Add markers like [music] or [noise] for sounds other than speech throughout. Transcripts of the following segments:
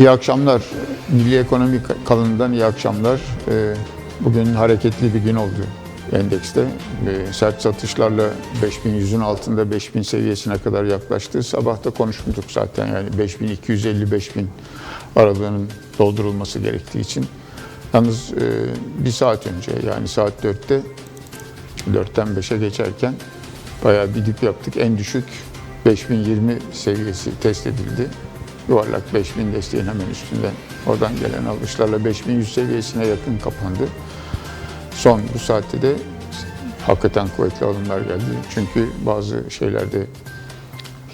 İyi akşamlar. Milli Ekonomi Kalınından iyi akşamlar. Ee, Bugün hareketli bir gün oldu endekste. Ee, Sert satışlarla 5100'ün altında 5000 seviyesine kadar yaklaştı. Sabah da konuşmuştuk zaten yani 5250-5000 aralığının doldurulması gerektiği için. Yalnız e, bir saat önce yani saat 4'te 4'ten 5'e geçerken bayağı bir dip yaptık. En düşük 5020 seviyesi test edildi. Yuvarlak 5000 desteğin hemen üstünden oradan gelen alışlarla 5100 seviyesine yakın kapandı. Son bu saatte de hakikaten kuvvetli alımlar geldi. Çünkü bazı şeylerde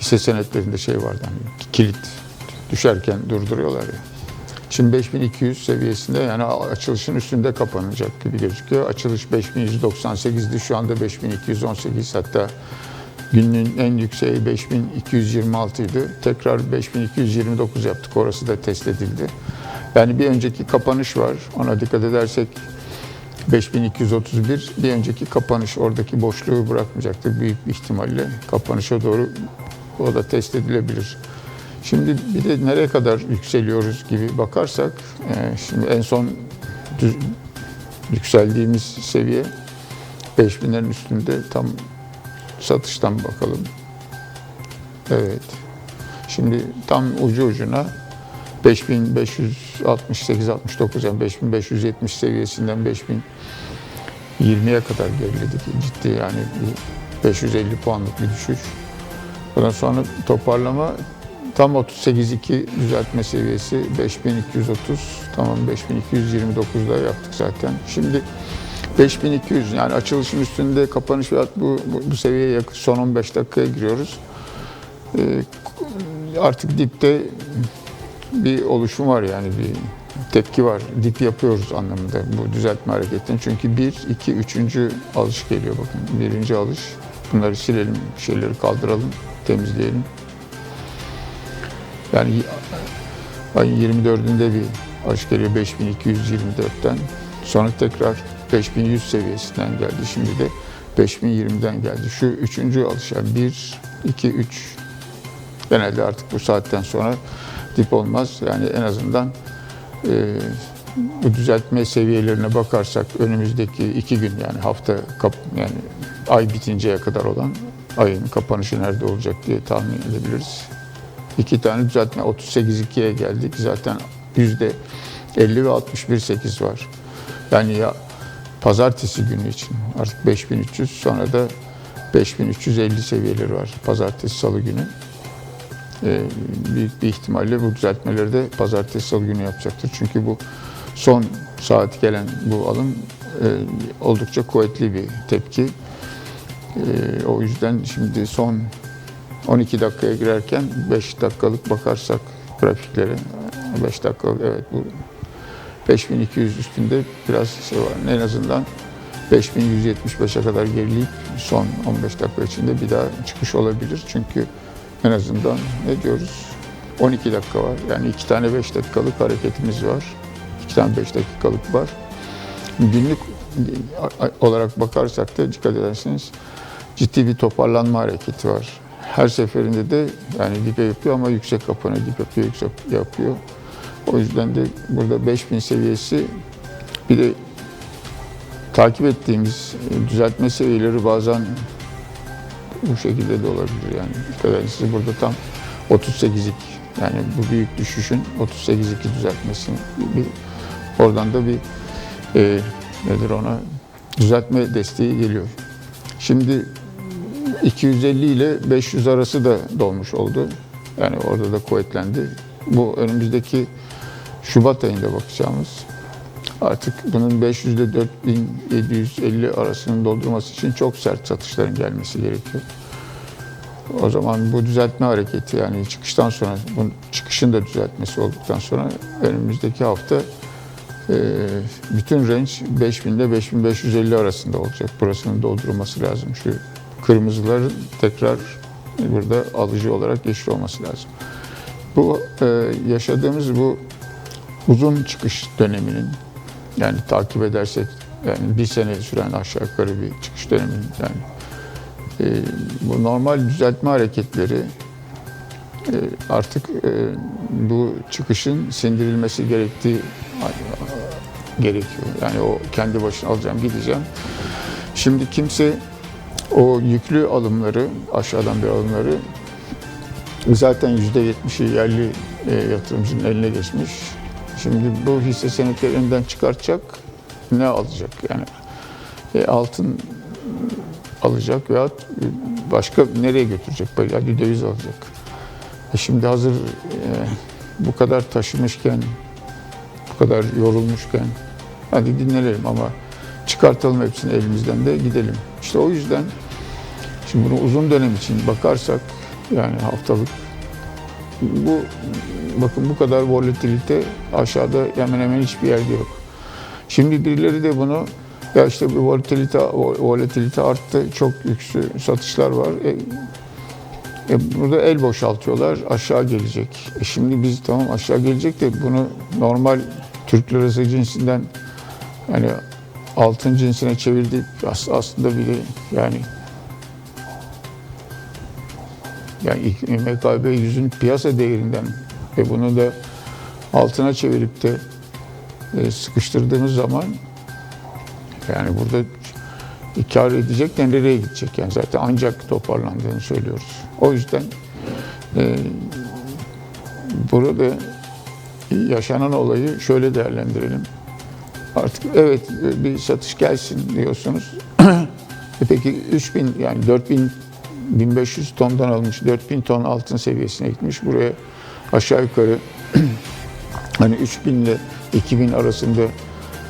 hisse senetlerinde şey vardı hani kilit düşerken durduruyorlar ya. Şimdi 5200 seviyesinde yani açılışın üstünde kapanacak gibi gözüküyor. Açılış 5198'di şu anda 5218 hatta günün en yükseği 5226 idi. Tekrar 5229 yaptık orası da test edildi. Yani bir önceki kapanış var ona dikkat edersek 5231 bir önceki kapanış oradaki boşluğu bırakmayacaktır büyük bir ihtimalle. Kapanışa doğru o da test edilebilir. Şimdi bir de nereye kadar yükseliyoruz gibi bakarsak, e, şimdi en son düz- yükseldiğimiz seviye 5000'lerin üstünde tam satıştan bakalım. Evet. Şimdi tam ucu ucuna 5568 69 yani 5570 seviyesinden 5020'ye kadar geriledik. Ciddi yani bir 550 puanlık bir düşüş. Ondan sonra toparlama tam 38.2 düzeltme seviyesi 5230 tamam 5229'da yaptık zaten. Şimdi 5200 yani açılışın üstünde kapanış fiyat bu, bu, bu seviyeye yakın son 15 dakikaya giriyoruz. Ee, artık dipte bir oluşum var yani bir tepki var. Dip yapıyoruz anlamında bu düzeltme hareketinin. Çünkü bir, iki, üçüncü alış geliyor bakın. Birinci alış. Bunları silelim, şeyleri kaldıralım, temizleyelim. Yani ayın 24'ünde bir alış geliyor 5224'ten. Sonra tekrar 5100 seviyesinden geldi. Şimdi de 5020'den geldi. Şu üçüncü alış yani 1, 2, 3 genelde artık bu saatten sonra dip olmaz. Yani en azından e, bu düzeltme seviyelerine bakarsak önümüzdeki iki gün yani hafta kap, yani ay bitinceye kadar olan ayın kapanışı nerede olacak diye tahmin edebiliriz. İki tane düzeltme 38.2'ye geldik. Zaten yüzde 50 ve 61.8 var. Yani ya pazartesi günü için artık 5300 sonra da 5350 seviyeleri var pazartesi salı günü. Ee, büyük bir ihtimalle bu düzeltmeleri de pazartesi salı günü yapacaktır. Çünkü bu son saat gelen bu alım e, oldukça kuvvetli bir tepki. E, o yüzden şimdi son 12 dakikaya girerken 5 dakikalık bakarsak grafiklere 5 dakikalık evet bu 5200 üstünde biraz şey var. En azından 5175'e kadar gerileyip son 15 dakika içinde bir daha çıkış olabilir. Çünkü en azından ne diyoruz? 12 dakika var. Yani iki tane 5 dakikalık hareketimiz var. İki tane 5 dakikalık var. Günlük olarak bakarsak da dikkat ederseniz ciddi bir toparlanma hareketi var. Her seferinde de yani dipe yapıyor ama yüksek kapanıyor, dip yapıyor, yüksek yapıyor. O yüzden de burada 5000 seviyesi bir de takip ettiğimiz e, düzeltme seviyeleri bazen bu şekilde de olabilir yani. Dikkat siz burada tam 38'lik yani bu büyük düşüşün 38'2 düzeltmesini bir oradan da bir e, nedir ona düzeltme desteği geliyor. Şimdi 250 ile 500 arası da dolmuş oldu. Yani orada da kuvvetlendi. Bu önümüzdeki Şubat ayında bakacağımız artık bunun 500 ile 4750 arasının doldurması için çok sert satışların gelmesi gerekiyor. O zaman bu düzeltme hareketi yani çıkıştan sonra, bu çıkışın da düzeltmesi olduktan sonra önümüzdeki hafta e, bütün range 5000 ile 5550 arasında olacak. Burasının doldurulması lazım. Şu kırmızıların tekrar burada alıcı olarak yeşil olması lazım. Bu e, yaşadığımız bu uzun çıkış döneminin yani takip edersek yani bir sene süren aşağı yukarı bir çıkış döneminin yani e, bu normal düzeltme hareketleri e, artık e, bu çıkışın sindirilmesi gerektiği gerekiyor. Yani o kendi başına alacağım, gideceğim. Şimdi kimse o yüklü alımları, aşağıdan bir alımları zaten yüzde yetmişi yerli e, yatırımcının eline geçmiş. Şimdi bu hisse senetleri elinden çıkartacak, ne alacak? Yani e, altın alacak veya başka nereye götürecek? Belki döviz alacak. E şimdi hazır e, bu kadar taşımışken, bu kadar yorulmuşken hadi dinlenelim ama çıkartalım hepsini elimizden de gidelim. İşte o yüzden şimdi bunu uzun dönem için bakarsak yani haftalık bu bakın bu kadar volatilite aşağıda hemen hemen hiçbir yerde yok. Şimdi birileri de bunu ya işte bu volatilite volatilite arttı. Çok yüksü satışlar var. E, e, burada el boşaltıyorlar. Aşağı gelecek. E şimdi biz tamam aşağı gelecek de bunu normal Türk lirası cinsinden yani altın cinsine çevirdik. As- aslında bile yani yani MKB 100'ün piyasa değerinden ve bunu da altına çevirip de e, sıkıştırdığımız zaman yani burada kar edecek de nereye gidecek yani zaten ancak toparlandığını söylüyoruz. O yüzden e, burada yaşanan olayı şöyle değerlendirelim. Artık evet bir satış gelsin diyorsunuz. [clears throat] e peki 3000 yani 4000 1500 tondan almış 4000 ton altın seviyesine gitmiş. Buraya aşağı yukarı [clears throat] hani 3000 ile 2000 arasında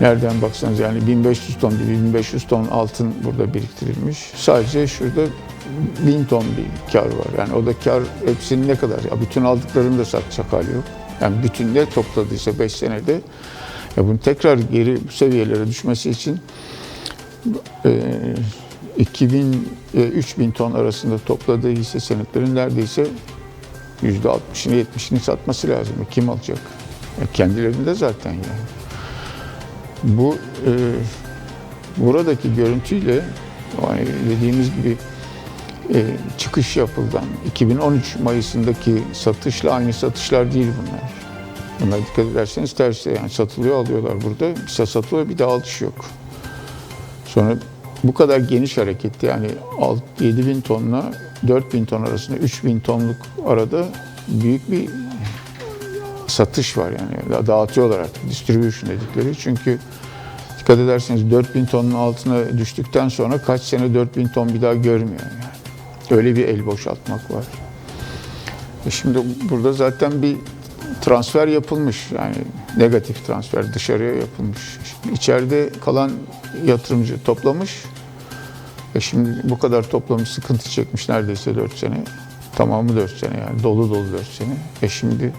nereden baksanız yani 1500 ton değil 1500 ton altın burada biriktirilmiş. Sadece şurada 1000 ton bir kar var. Yani o da kar hepsinin ne kadar? Ya bütün aldıklarını da satacak hali yok. Yani bütün ne topladıysa 5 senede ya bunun tekrar geri seviyelere düşmesi için e, 2000 e, 3000 ton arasında topladığı hisse senetlerin neredeyse %60'ını 70'ini satması lazım. E, Kim alacak? E, kendilerinde zaten yani. Bu e, buradaki görüntüyle yani dediğimiz gibi e, çıkış yapıldan 2013 Mayıs'ındaki satışla aynı satışlar değil bunlar. Bunlar dikkat ederseniz tersi yani satılıyor alıyorlar burada. Bir satılıyor bir de alış yok. Sonra bu kadar geniş hareketli yani 7 bin tonla 4 bin ton arasında 3 bin tonluk arada büyük bir satış var yani dağıtıyorlar artık distribution dedikleri çünkü dikkat ederseniz 4 bin tonun altına düştükten sonra kaç sene 4 bin ton bir daha görmüyor yani. Öyle bir el boşaltmak var. E şimdi burada zaten bir transfer yapılmış yani negatif transfer dışarıya yapılmış. Şimdi içeride kalan yatırımcı toplamış. E şimdi bu kadar toplamış sıkıntı çekmiş neredeyse 4 sene. Tamamı 4 sene yani dolu dolu 4 sene. E şimdi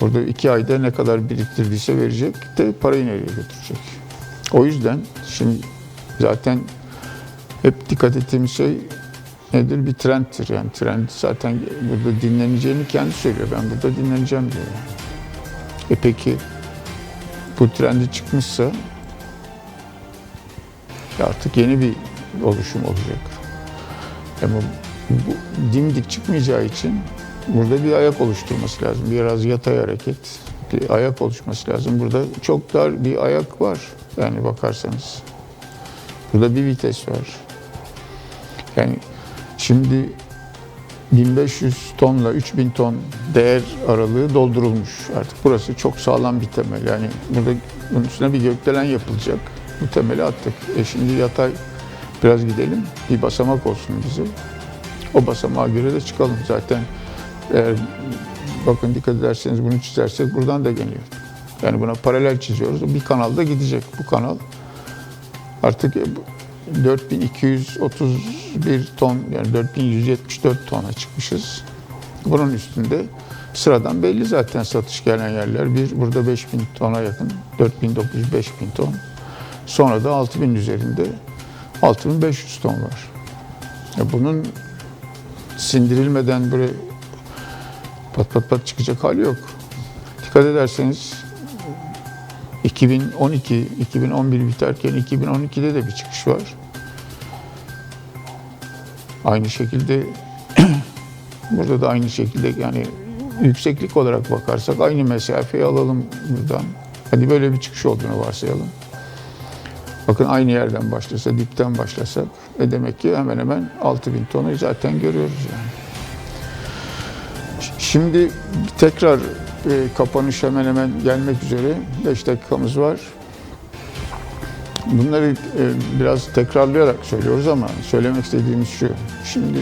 burada 2 ayda ne kadar biriktirdiyse verecek de parayı nereye götürecek. O yüzden şimdi zaten hep dikkat ettiğimiz şey nedir? Bir trendtir. Yani trend zaten burada dinleneceğini kendi söylüyor. Ben burada dinleneceğim diyor. E peki bu trendi çıkmışsa artık yeni bir oluşum olacak. Ama bu dimdik çıkmayacağı için burada bir ayak oluşturması lazım. Biraz yatay hareket, bir ayak oluşması lazım. Burada çok dar bir ayak var. Yani bakarsanız. Burada bir vites var. Yani Şimdi 1500 tonla 3000 ton değer aralığı doldurulmuş. Artık burası çok sağlam bir temel. Yani burada bunun üstüne bir gökdelen yapılacak. Bu temeli attık. E şimdi yatay biraz gidelim. Bir basamak olsun bize. O basamağa göre de çıkalım. Zaten eğer bakın dikkat ederseniz bunu çizersek buradan da geliyor. Yani buna paralel çiziyoruz. Bir kanalda gidecek. Bu kanal artık 4231 ton yani 4174 tona çıkmışız. Bunun üstünde sıradan belli zaten satış gelen yerler. Bir burada 5000 tona yakın 4900 5000 ton. Sonra da 6000 üzerinde 6500 ton var. Ya bunun sindirilmeden böyle pat pat pat çıkacak hali yok. Dikkat ederseniz 2012, 2011 biterken 2012'de de bir çıkış var. Aynı şekilde [clears throat] Burada da aynı şekilde yani yükseklik olarak bakarsak aynı mesafeyi alalım buradan. Hadi böyle bir çıkış olduğunu varsayalım. Bakın aynı yerden başlasa, dipten başlasak e demek ki hemen hemen 6000 tonu zaten görüyoruz yani. Şimdi tekrar e, kapanış hemen hemen gelmek üzere. 5 dakikamız var. Bunları e, biraz tekrarlayarak söylüyoruz ama söylemek istediğimiz şu. Şimdi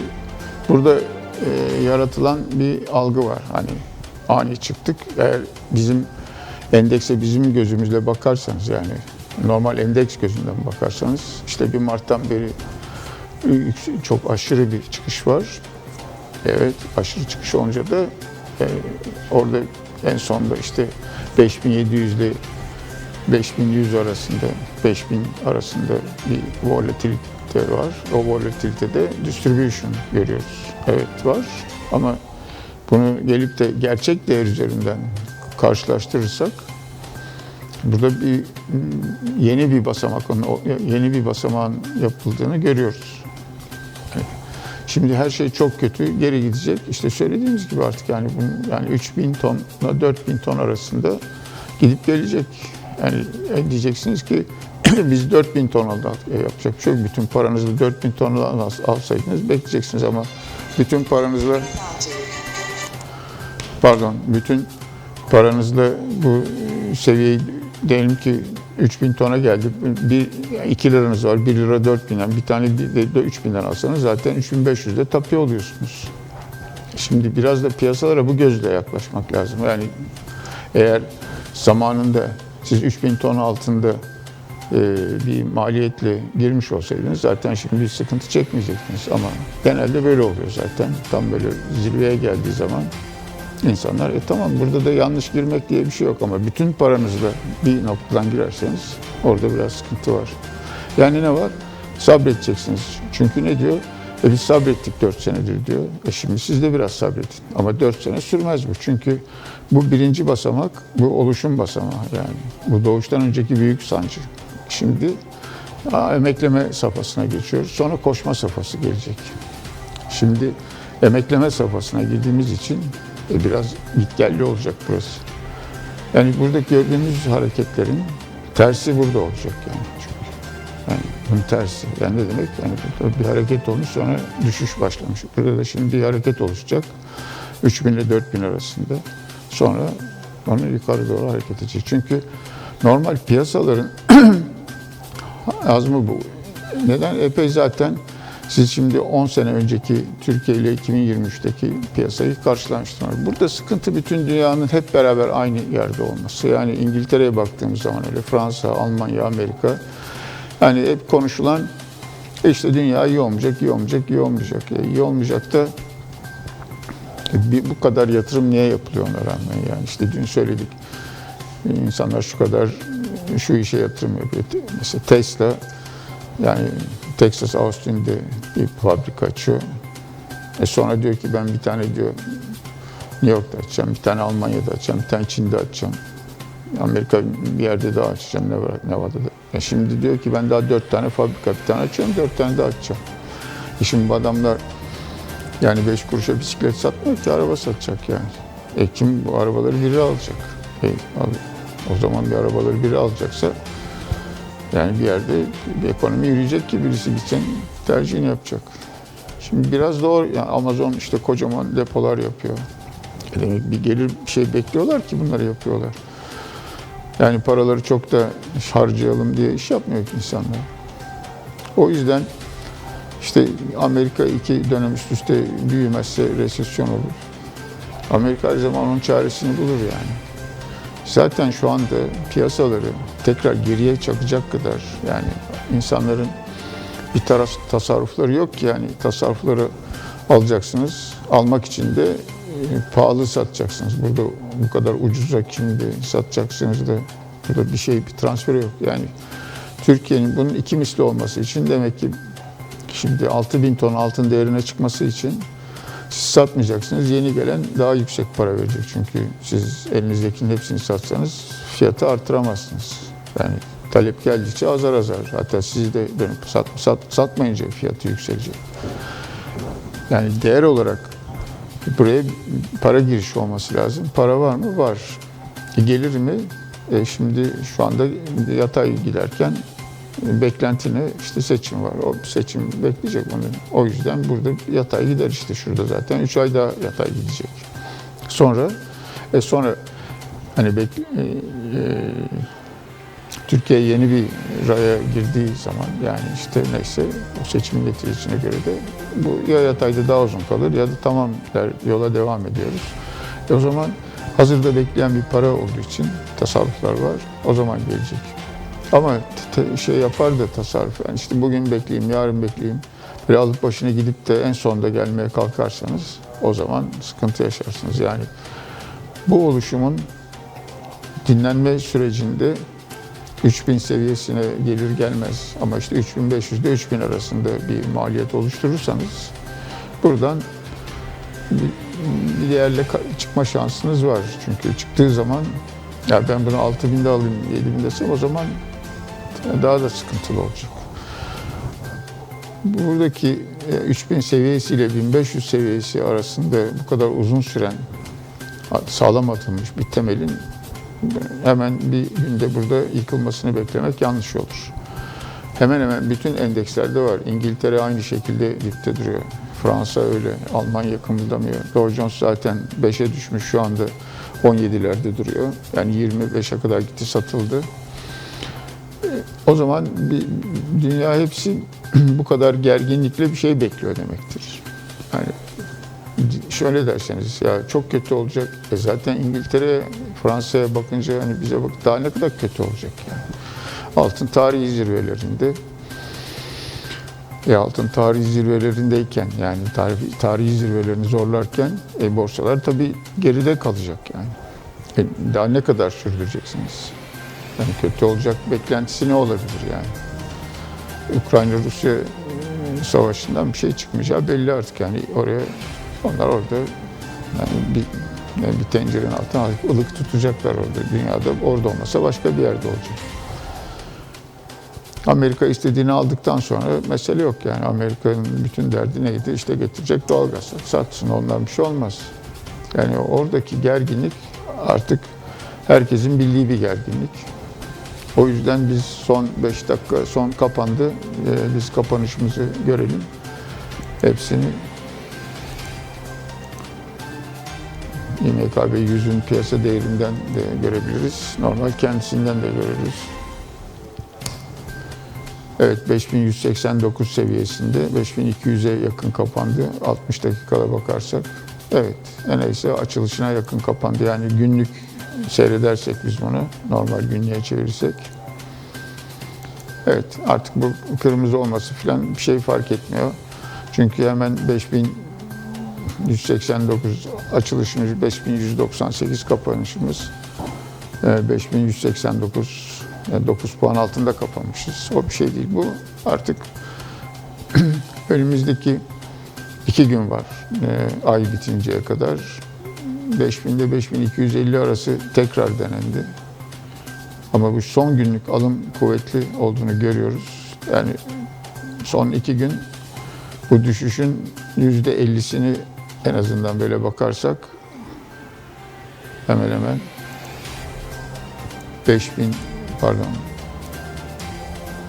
burada e, yaratılan bir algı var. Hani ani çıktık. Eğer bizim endekse bizim gözümüzle bakarsanız yani normal endeks gözünden bakarsanız işte bir Mart'tan beri yüksek- çok aşırı bir çıkış var. Evet aşırı çıkış olunca da e, orada en sonda işte 5700 ile 5100 arasında 5000 arasında bir volatilite var. O volatilitede distribution görüyoruz. Evet var ama bunu gelip de gerçek değer üzerinden karşılaştırırsak burada bir yeni bir basamak yeni bir basamağın yapıldığını görüyoruz. Şimdi her şey çok kötü geri gidecek. İşte söylediğimiz gibi artık yani bunun yani 3000 tonla 4000 ton arasında gidip gelecek. Yani e, diyeceksiniz ki [clears throat] biz 4000 ton aldık. E, yapacak bir şey. Bütün paranızı 4000 ton al- alsaydınız bekleyeceksiniz ama bütün paranızla pardon bütün paranızla bu seviyeyi diyelim ki 3000 tona geldi. Bir, 2 liranız var. 1 lira 4000'den bir tane de de 3000'den alsanız zaten 3500'de tapıyor oluyorsunuz. Şimdi biraz da piyasalara bu gözle yaklaşmak lazım. Yani eğer zamanında siz 3000 ton altında e, bir maliyetle girmiş olsaydınız zaten şimdi bir sıkıntı çekmeyecektiniz. Ama genelde böyle oluyor zaten. Tam böyle zirveye geldiği zaman insanlar e tamam burada da yanlış girmek diye bir şey yok ama bütün paranızla bir noktadan girerseniz orada biraz sıkıntı var. Yani ne var? Sabredeceksiniz. Çünkü ne diyor? E biz sabrettik 4 senedir diyor. E şimdi siz de biraz sabredin. Ama 4 sene sürmez bu. Çünkü bu birinci basamak, bu oluşum basamağı yani. Bu doğuştan önceki büyük sancı. Şimdi aa, emekleme safhasına geçiyoruz. Sonra koşma safhası gelecek. Şimdi emekleme safhasına girdiğimiz için e, biraz gitgelli olacak burası. Yani buradaki gördüğümüz hareketlerin tersi burada olacak yani. Çünkü yani bunun tersi. Yani ne demek? Yani burada bir hareket olmuş sonra düşüş başlamış. Burada da şimdi bir hareket oluşacak. 3000 ile 4000 arasında. Sonra onu yukarı doğru hareket edecek. Çünkü normal piyasaların [clears throat] azmı bu. Neden? Epey zaten siz şimdi 10 sene önceki Türkiye ile 2023'teki piyasayı karşılamıştınız. Burada sıkıntı bütün dünyanın hep beraber aynı yerde olması. Yani İngiltere'ye baktığımız zaman öyle Fransa, Almanya, Amerika. Yani hep konuşulan "E işte dünya iyi olmayacak, iyi olmayacak, iyi olmayacak. E, iyi olmayacak da e, bir, bu kadar yatırım niye yapılıyor ona rağmen yani işte dün söyledik. İnsanlar şu kadar şu işe yatırım yapıyor. Mesela Tesla yani Texas Austin'de bir fabrika açıyor. E sonra diyor ki ben bir tane diyor New York'ta açacağım, bir tane Almanya'da açacağım, bir tane Çin'de açacağım. Amerika bir yerde daha açacağım Nevada- Nevada'da. E şimdi diyor ki ben daha dört tane fabrika, bir tane açıyorum, dört tane daha açacağım. E şimdi bu adamlar yani beş kuruşa bisiklet satmıyor ki araba satacak yani. E kim bu arabaları biri alacak? E, o zaman bir arabaları biri alacaksa yani bir yerde bir ekonomi yürüyecek ki birisi gitsen tercihini yapacak. Şimdi biraz doğru yani Amazon işte kocaman depolar yapıyor. Demek bir gelir bir şey bekliyorlar ki bunları yapıyorlar. Yani paraları çok da harcayalım diye iş yapmıyor ki insanlar. O yüzden işte Amerika iki dönem üst üste büyümezse resesyon olur. Amerika her zaman onun çaresini bulur yani. Zaten şu anda piyasaları tekrar geriye çakacak kadar yani insanların bir taraf tasarrufları yok ki yani tasarrufları alacaksınız. Almak için de e, pahalı satacaksınız. Burada bu kadar ucuza şimdi satacaksınız da burada bir şey bir transfer yok. Yani Türkiye'nin bunun iki misli olması için demek ki şimdi 6000 bin ton altın değerine çıkması için siz satmayacaksınız. Yeni gelen daha yüksek para verecek. Çünkü siz elinizdekinin hepsini satsanız fiyatı artıramazsınız. Yani talep geldikçe azar azar. Hatta siz de dönüp sat, sat, satmayınca fiyatı yükselecek. Yani değer olarak Buraya para girişi olması lazım. Para var mı? Var. E, gelir mi? E, şimdi şu anda yatay giderken e, beklenti ne? İşte seçim var. O seçim bekleyecek onu. O yüzden burada yatay gider işte şurada zaten. 3 ay daha yatay gidecek. Sonra e sonra hani bek- e, e, Türkiye yeni bir raya girdiği zaman yani işte neyse o seçimin neticesine göre de bu ya yatayda daha uzun kalır ya da tamam der yola devam ediyoruz. E o zaman hazırda bekleyen bir para olduğu için tasarruflar var. O zaman gelecek. Ama şey yapar da tasarruf. Yani işte bugün bekleyeyim, yarın bekleyeyim. Bir alıp başına gidip de en sonda gelmeye kalkarsanız o zaman sıkıntı yaşarsınız. Yani bu oluşumun dinlenme sürecinde 3000 seviyesine gelir gelmez ama işte 3500 ile 3000 arasında bir maliyet oluşturursanız buradan bir, değerle çıkma şansınız var. Çünkü çıktığı zaman ya ben bunu 6000'de alayım 7000 desem o zaman daha da sıkıntılı olacak. Buradaki e, 3000 seviyesiyle 1500 seviyesi arasında bu kadar uzun süren sağlam atılmış bir temelin hemen bir günde burada yıkılmasını beklemek yanlış olur. Hemen hemen bütün endekslerde var. İngiltere aynı şekilde dipte duruyor. Fransa öyle, Almanya kımıldamıyor. Dow Jones zaten 5'e düşmüş şu anda 17'lerde duruyor. Yani 25'e kadar gitti satıldı. O zaman bir, dünya hepsi [clears throat] bu kadar gerginlikle bir şey bekliyor demektir. Yani şöyle derseniz ya çok kötü olacak. E zaten İngiltere, Fransa'ya bakınca hani bize bak daha ne kadar kötü olacak yani. Altın tarihi zirvelerinde. E altın tarihi zirvelerindeyken yani tarihi, tarihi zirvelerini zorlarken e, borsalar tabii geride kalacak yani. E, daha ne kadar sürdüreceksiniz? Yani kötü olacak beklentisi ne olabilir yani? Ukrayna-Rusya e, savaşından bir şey çıkmayacağı belli artık yani oraya onlar orada yani bir, yani bir tencerenin altına ılık tutacaklar orada. Dünyada orada olmasa başka bir yerde olacak. Amerika istediğini aldıktan sonra mesele yok yani. Amerika'nın bütün derdi neydi? İşte getirecek doğalgaz. Satsın ondan bir şey olmaz. Yani oradaki gerginlik artık herkesin bildiği bir gerginlik. O yüzden biz son 5 dakika son kapandı. Ee, biz kapanışımızı görelim. Hepsini İMKB 100'ün piyasa değerinden de görebiliriz. Normal kendisinden de görürüz. Evet 5189 seviyesinde 5200'e yakın kapandı. 60 dakikada bakarsak. Evet neyse açılışına yakın kapandı. Yani günlük seyredersek biz bunu normal günlüğe çevirirsek. Evet artık bu kırmızı olması falan bir şey fark etmiyor. Çünkü hemen 5189 açılışımız 5198 kapanışımız e, 5189 yani 9 puan altında kapanmışız. O bir şey değil. Bu artık [clears throat] önümüzdeki iki gün var. E, ay bitinceye kadar. 5000 ile 5250 arası tekrar denendi. Ama bu son günlük alım kuvvetli olduğunu görüyoruz. Yani son iki gün bu düşüşün yüzde ellisini en azından böyle bakarsak hemen hemen 5000 pardon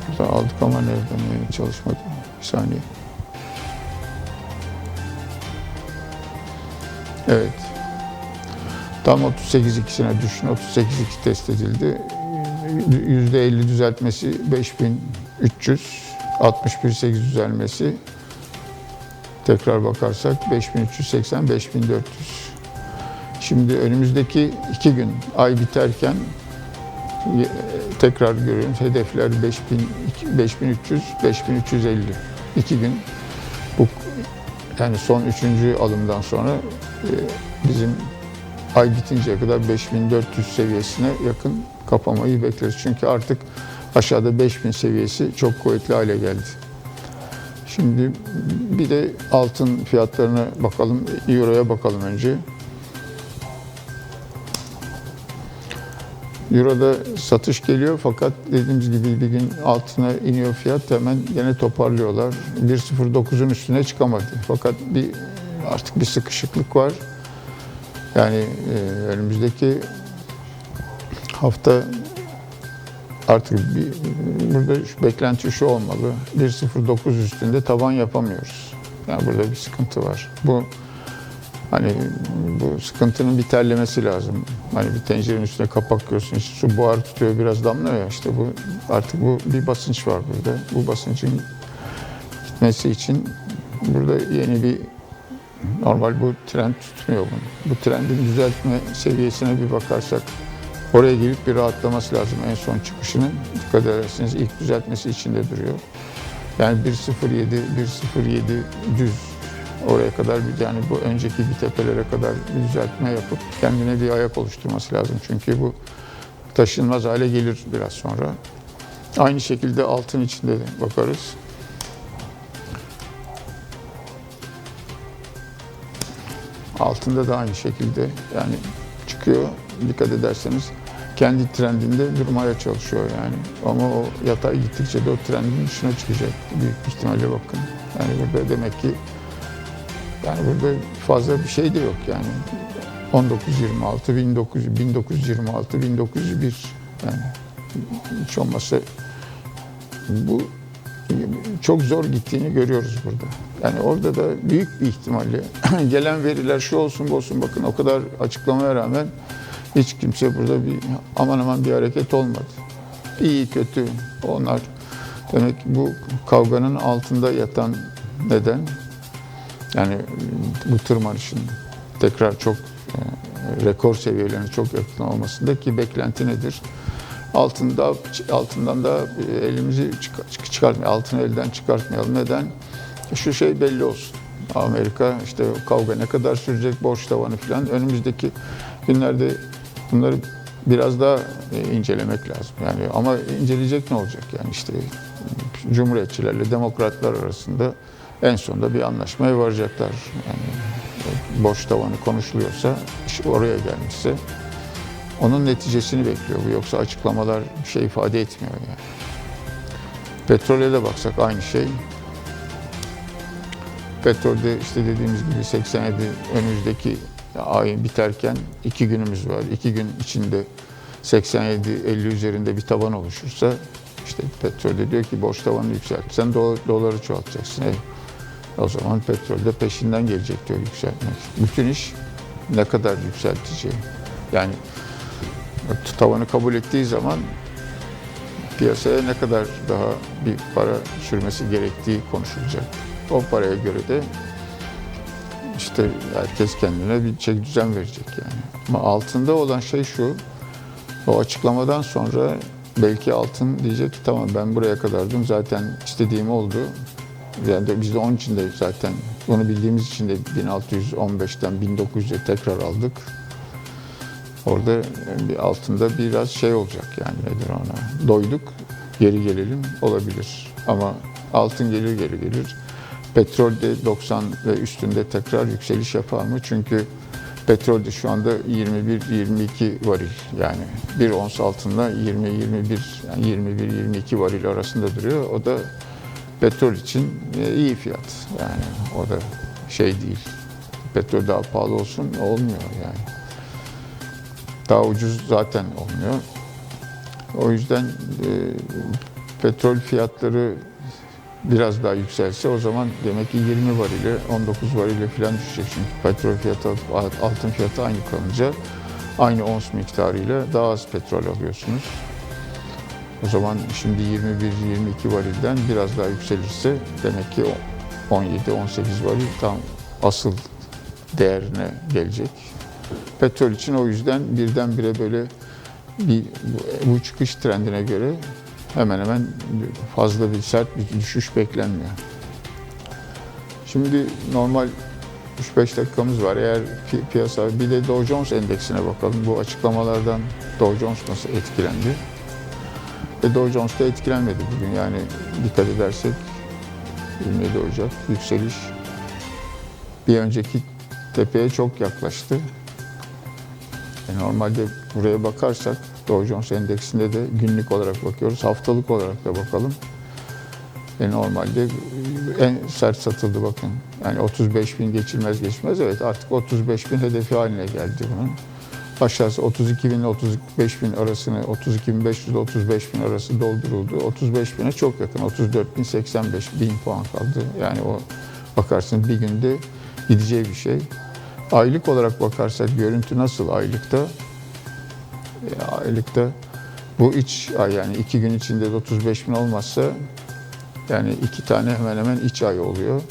burada aldık ama nereden çalışmadı bir saniye evet tam 38 ikisine düşün 38 2 test edildi yüzde 50 düzeltmesi 5300 61 8 düzelmesi tekrar bakarsak 5380 5400 Şimdi önümüzdeki iki gün ay biterken e, tekrar görüyoruz. Hedefler 5000, 5300, 5350. İki gün bu yani son üçüncü alımdan sonra e, bizim ay bitinceye kadar 5400 seviyesine yakın kapamayı bekleriz. Çünkü artık aşağıda 5000 seviyesi çok kuvvetli hale geldi. Şimdi bir de altın fiyatlarına bakalım, Euro'ya bakalım önce. Euro'da satış geliyor fakat dediğimiz gibi bir gün altına iniyor fiyat hemen yine toparlıyorlar. 1.09'un üstüne çıkamadı. Fakat bir artık bir sıkışıklık var. Yani e, önümüzdeki hafta artık bir, burada şu beklenti şu olmalı. 1.09 üstünde taban yapamıyoruz. Yani burada bir sıkıntı var. Bu hani bu sıkıntının bir terlemesi lazım. Hani bir tencerenin üstüne kapak koyuyorsun, işte su buhar tutuyor, biraz damlıyor ya işte bu artık bu bir basınç var burada. Bu basıncın gitmesi için burada yeni bir normal bu trend tutmuyor bunu. Bu trendin düzeltme seviyesine bir bakarsak oraya gelip bir rahatlaması lazım. En son çıkışının dikkat ederseniz ilk düzeltmesi içinde duruyor. Yani 1.07, 1.07 düz oraya kadar bir yani bu önceki bir tepelere kadar bir düzeltme yapıp kendine bir ayak oluşturması lazım. Çünkü bu taşınmaz hale gelir biraz sonra. Aynı şekilde altın içinde de bakarız. Altında da aynı şekilde yani çıkıyor. Dikkat ederseniz kendi trendinde durmaya çalışıyor yani. Ama o yatay gittikçe de o trendin dışına çıkacak büyük ihtimalle bakın. Yani burada demek ki yani burada fazla bir şey de yok yani. 1926, 1900, 1926, 1901 yani hiç olmazsa bu çok zor gittiğini görüyoruz burada. Yani orada da büyük bir ihtimalle [clears throat] gelen veriler şu olsun bu olsun bakın o kadar açıklamaya rağmen hiç kimse burada bir aman aman bir hareket olmadı. İyi kötü onlar demek ki bu kavganın altında yatan neden yani bu tırmanışın tekrar çok e, rekor seviyelerine çok yakın olmasındaki beklenti nedir? Altında altından da elimizi çık- çıkartmayalım, altını elden çıkartmayalım. Neden? Şu şey belli olsun. Amerika işte kavga ne kadar sürecek, borç tavanı falan. Önümüzdeki günlerde bunları biraz daha e, incelemek lazım. Yani ama inceleyecek ne olacak? Yani işte Cumhuriyetçilerle Demokratlar arasında en sonunda bir anlaşmaya varacaklar. Yani e, borç tavanı konuşuluyorsa, oraya gelmişse onun neticesini bekliyor bu. Yoksa açıklamalar bir şey ifade etmiyor yani. Petrole de baksak aynı şey. Petrolde işte dediğimiz gibi 87 önümüzdeki ay biterken iki günümüz var. İki gün içinde 87-50 üzerinde bir taban oluşursa işte petrolde diyor ki borç tavanı yükselt. Sen do- doları çoğaltacaksın. E, o zaman petrolde peşinden gelecek diyor yükseltmek. Bütün iş ne kadar yükselteceği. Yani tavanı kabul ettiği zaman piyasaya ne kadar daha bir para sürmesi gerektiği konuşulacak. O paraya göre de işte herkes kendine bir çek düzen verecek yani. Ama altında olan şey şu, o açıklamadan sonra belki altın diyecek ki tamam ben buraya kadardım zaten istediğim oldu. Yani de biz de onun için de zaten onu bildiğimiz için de 1615'ten 1900'e tekrar aldık. Orada bir altında biraz şey olacak yani nedir ona. Doyduk, geri gelelim olabilir. Ama altın gelir geri gelir. Petrol de 90 ve üstünde tekrar yükseliş yapar mı? Çünkü petrol de şu anda 21-22 varil yani bir ons altında 20-21 yani 21-22 varil arasında duruyor. O da petrol için e, iyi fiyat yani o da şey değil. Petrol daha pahalı olsun olmuyor yani. Daha ucuz zaten olmuyor. O yüzden e, petrol fiyatları biraz daha yükselse o zaman demek ki 20 varile, 19 varile falan düşecek. Çünkü petrol fiyatı, altın fiyatı aynı kalınca aynı ons miktarıyla daha az petrol alıyorsunuz. O zaman şimdi 21-22 varilden biraz daha yükselirse demek ki 17-18 varil tam asıl değerine gelecek. Petrol için o yüzden birdenbire böyle bir bu çıkış trendine göre hemen hemen fazla bir sert bir düşüş beklenmiyor. Şimdi normal 3-5 dakikamız var. Eğer pi- piyasa bir de Dow Jones endeksine bakalım. Bu açıklamalardan Dow Jones nasıl etkilendi? E Dow Jones da etkilenmedi bugün. Yani dikkat edersek 27 Ocak yükseliş bir önceki tepeye çok yaklaştı. E normalde buraya bakarsak Dow Jones endeksinde de günlük olarak bakıyoruz. Haftalık olarak da bakalım. E normalde en sert satıldı bakın. Yani 35 bin geçilmez geçmez. Evet artık 35 bin hedefi haline geldi bunun. Aşağısı 32 bin ile 35 bin arasını 32 bin 500 ile 35 bin arası dolduruldu. 35 bine çok yakın. 34 bin 85 bin puan kaldı. Yani o bakarsın bir günde gideceği bir şey. Aylık olarak bakarsak görüntü nasıl aylıkta? E, aylıkta bu iç ay yani iki gün içinde de 35 bin olmazsa yani iki tane hemen hemen iç ay oluyor.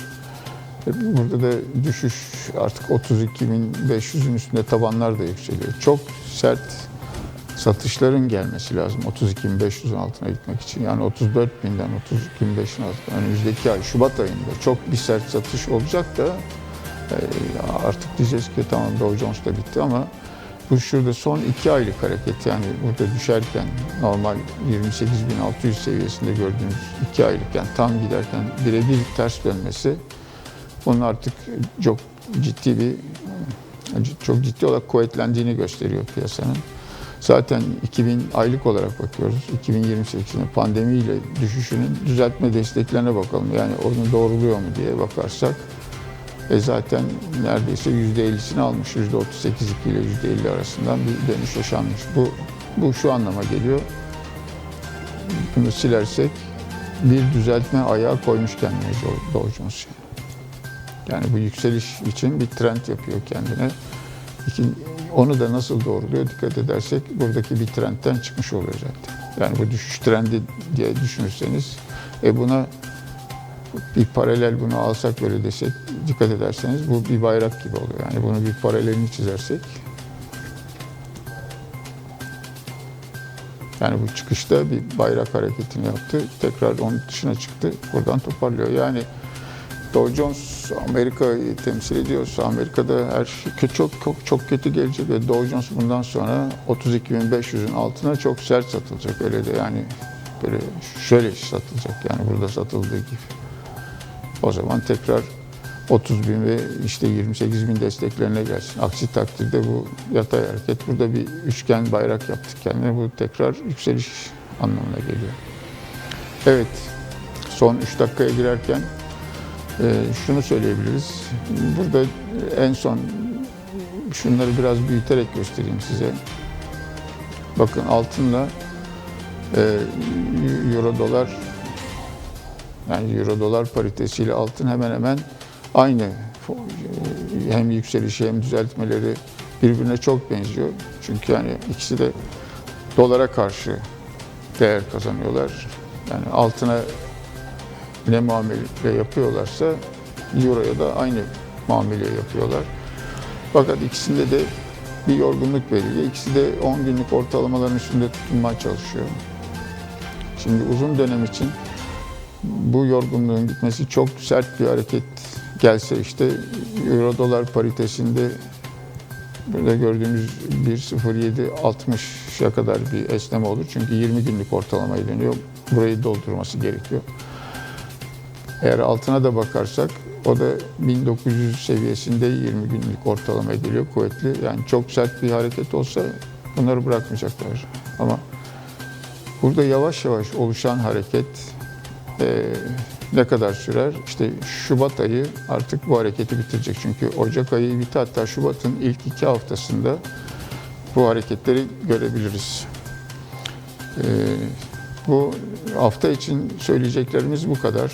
E, Burada da düşüş artık 32.500'ün üstünde tabanlar da yükseliyor. Çok sert satışların gelmesi lazım 32.500'ün altına gitmek için. Yani 34.000'den 32.500'ün altına önümüzdeki ay Şubat ayında çok bir sert satış olacak da artık diyeceğiz ki tamam Dow Jones da bitti ama bu şurada son iki aylık hareket yani burada düşerken normal 28.600 seviyesinde gördüğümüz iki aylık yani tam giderken birebir ters dönmesi bunun artık çok ciddi bir çok ciddi olarak kuvvetlendiğini gösteriyor piyasanın. Zaten 2000 aylık olarak bakıyoruz. 2028'in pandemiyle düşüşünün düzeltme desteklerine bakalım. Yani onu doğruluyor mu diye bakarsak e zaten neredeyse %50'sini almış. %38 ile %50 arasından bir dönüş yaşanmış. Bu, bu şu anlama geliyor. Bunu silersek bir düzeltme ayağı koymuş kendine Dow Jones. Yani bu yükseliş için bir trend yapıyor kendine. Onu da nasıl doğruluyor dikkat edersek buradaki bir trendten çıkmış oluyor zaten. Yani bu düşüş trendi diye düşünürseniz e buna bir paralel bunu alsak böyle desek dikkat ederseniz bu bir bayrak gibi oluyor. Yani bunu bir paralelini çizersek yani bu çıkışta bir bayrak hareketini yaptı. Tekrar onun dışına çıktı. Buradan toparlıyor. Yani Dow Jones Amerika'yı temsil ediyorsa Amerika'da her şey çok çok çok kötü gelecek ve Dow Jones bundan sonra 32.500'ün altına çok sert satılacak. Öyle de yani böyle şöyle satılacak yani burada satıldığı gibi. O zaman tekrar 30 bin ve işte 28 bin desteklerine gelsin. Aksi takdirde bu yatay hareket burada bir üçgen bayrak yaptık kendine. Bu tekrar yükseliş anlamına geliyor. Evet, son 3 dakikaya girerken e, şunu söyleyebiliriz. Burada en son şunları biraz büyüterek göstereyim size. Bakın altınla e, euro dolar yani euro dolar paritesiyle altın hemen hemen aynı. Hem yükselişi hem düzeltmeleri birbirine çok benziyor. Çünkü yani ikisi de dolara karşı değer kazanıyorlar. Yani altına ne muamele yapıyorlarsa euroya da aynı muamele yapıyorlar. Fakat ikisinde de bir yorgunluk belirli. İkisi de 10 günlük ortalamaların üstünde tutunmaya çalışıyor. Şimdi uzun dönem için bu yorgunluğun gitmesi çok sert bir hareket gelse işte euro dolar paritesinde burada gördüğümüz 1.07.60'a kadar bir esneme olur. Çünkü 20 günlük ortalamayı dönüyor. Burayı doldurması gerekiyor. Eğer altına da bakarsak o da 1900 seviyesinde 20 günlük ortalamaya geliyor kuvvetli. Yani çok sert bir hareket olsa bunları bırakmayacaklar. Ama burada yavaş yavaş oluşan hareket e, ne kadar sürer? İşte Şubat ayı artık bu hareketi bitirecek. Çünkü Ocak ayı bitti hatta Şubat'ın ilk iki haftasında bu hareketleri görebiliriz. E, bu hafta için söyleyeceklerimiz bu kadar.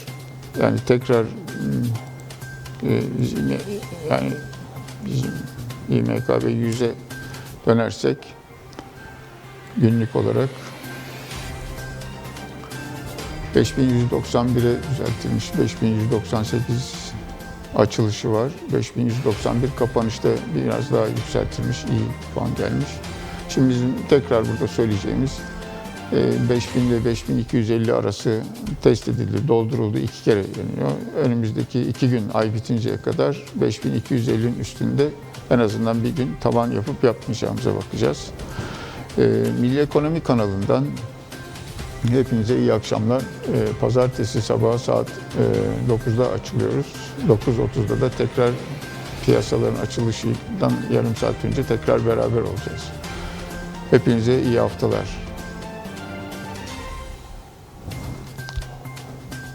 Yani tekrar e, yani bizim İMKB 100'e dönersek günlük olarak 5191'e düzeltilmiş. 5198 açılışı var. 5191 kapanışta biraz daha yükseltilmiş. iyi puan gelmiş. Şimdi bizim tekrar burada söyleyeceğimiz 5000 ile 5250 arası test edildi, dolduruldu, iki kere deniyor. Önümüzdeki iki gün ay bitinceye kadar 5250'nin üstünde en azından bir gün taban yapıp yapmayacağımıza bakacağız. Milli Ekonomi kanalından Hepinize iyi akşamlar. Pazartesi sabahı saat 9'da açılıyoruz. 9.30'da da tekrar piyasaların açılışından yarım saat önce tekrar beraber olacağız. Hepinize iyi haftalar.